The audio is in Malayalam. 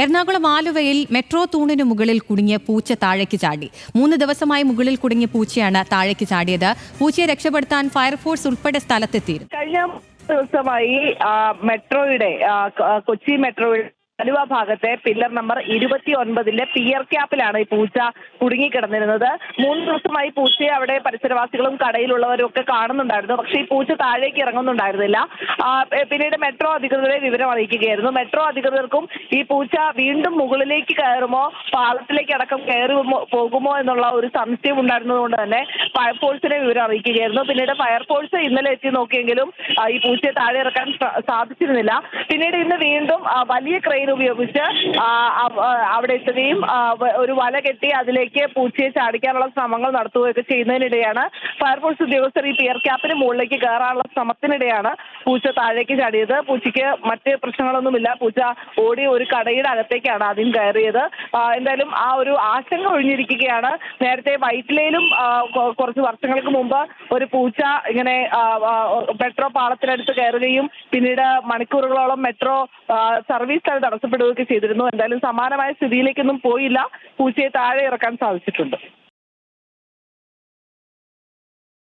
എറണാകുളം ആലുവയിൽ മെട്രോ തൂണിന് മുകളിൽ കുടുങ്ങിയ പൂച്ച താഴേക്ക് ചാടി. മൂന്ന് ദിവസമായി മുകളിൽ കുടുങ്ങിയ പൂച്ചയാണ് താഴേക്ക് ചാടിയത്. പൂച്ചയെ രക്ഷപ്പെടുത്താൻ ഫയർഫോഴ്സ് ഉൾപ്പെടെ സ്ഥലത്തെത്തിയിരുന്നു. കഴിഞ്ഞ ദിവസമായി മെട്രോയുടെ കൊച്ചി മെട്രോയുടെ ആലുവ ഭാഗത്തെ പില്ലർ നമ്പർ ഇരുപത്തി ഒൻപതിലെ പിയർ ക്യാപ്പിലാണ് ഈ പൂച്ച കുടുങ്ങിക്കിടന്നിരുന്നത്. മൂന്ന് ദിവസമായി പൂച്ചയെ അവിടെ പരിസരവാസികളും കടയിലുള്ളവരും ഒക്കെ കാണുന്നുണ്ടായിരുന്നു. പക്ഷേ ഈ പൂച്ച താഴേക്ക് ഇറങ്ങുന്നുണ്ടായിരുന്നില്ല. പിന്നീട് മെട്രോ അധികൃതരെ വിവരം അറിയിക്കുകയായിരുന്നു. മെട്രോ അധികൃതർക്കും ഈ പൂച്ച വീണ്ടും മുകളിലേക്ക് കയറുമോ പാളത്തിലേക്ക് അടക്കം കയറുമോ പോകുമോ എന്നുള്ള ഒരു സംശയം ഉണ്ടായിരുന്നതുകൊണ്ട് തന്നെ ഫയർഫോഴ്സിനെ വിവരം അറിയിക്കുകയായിരുന്നു. പിന്നീട് ഫയർഫോഴ്സ് ഇന്നലെ എത്തി നോക്കിയെങ്കിലും ഈ പൂച്ചയെ താഴെ ഇറക്കാൻ സാധിച്ചിരുന്നില്ല. പിന്നീട് ഇന്ന് വീണ്ടും വലിയ ക്രെയിൻ ഉപയോഗിച്ച് അവിടെ എത്തുകയും ഒരു വല കെട്ടി അതിലേക്ക് പൂച്ചയെ ചാടിക്കാനുള്ള ശ്രമങ്ങൾ നടത്തുകയൊക്കെ ചെയ്യുന്നതിനിടെയാണ് ഫയർഫോഴ്സ് ഉദ്യോഗസ്ഥർ ഈ പിയർ ക്യാപ്പിന് മുകളിലേക്ക് കയറാനുള്ള ശ്രമത്തിനിടെയാണ് പൂച്ച താഴേക്ക് ചാടിയത്. പൂച്ചയ്ക്ക് മറ്റ് പ്രശ്നങ്ങളൊന്നുമില്ല. പൂച്ച ഓടി ഒരു കടയുടെ അകത്തേക്കാണ് ആദ്യം കയറിയത്. എന്തായാലും ആ ഒരു ആശങ്ക ഒഴിഞ്ഞിരിക്കുകയാണ്. നേരത്തെ വൈറ്റിലയിലും കുറച്ച് വർഷങ്ങൾക്ക് മുമ്പ് ഒരു പൂച്ച ഇങ്ങനെ മെട്രോ പാളത്തിനടുത്ത് കയറുകയും പിന്നീട് മണിക്കൂറുകളോളം മെട്രോ സർവീസ് തന്നെ തടസ്സപ്പെടുകയൊക്കെ ചെയ്തിരുന്നു. എന്തായാലും സമാനമായ സ്ഥിതിയിലേക്കൊന്നും പോയില്ല. പൂച്ചയെ താഴെ ഇറക്കാൻ സാധിച്ചിട്ടുണ്ട്.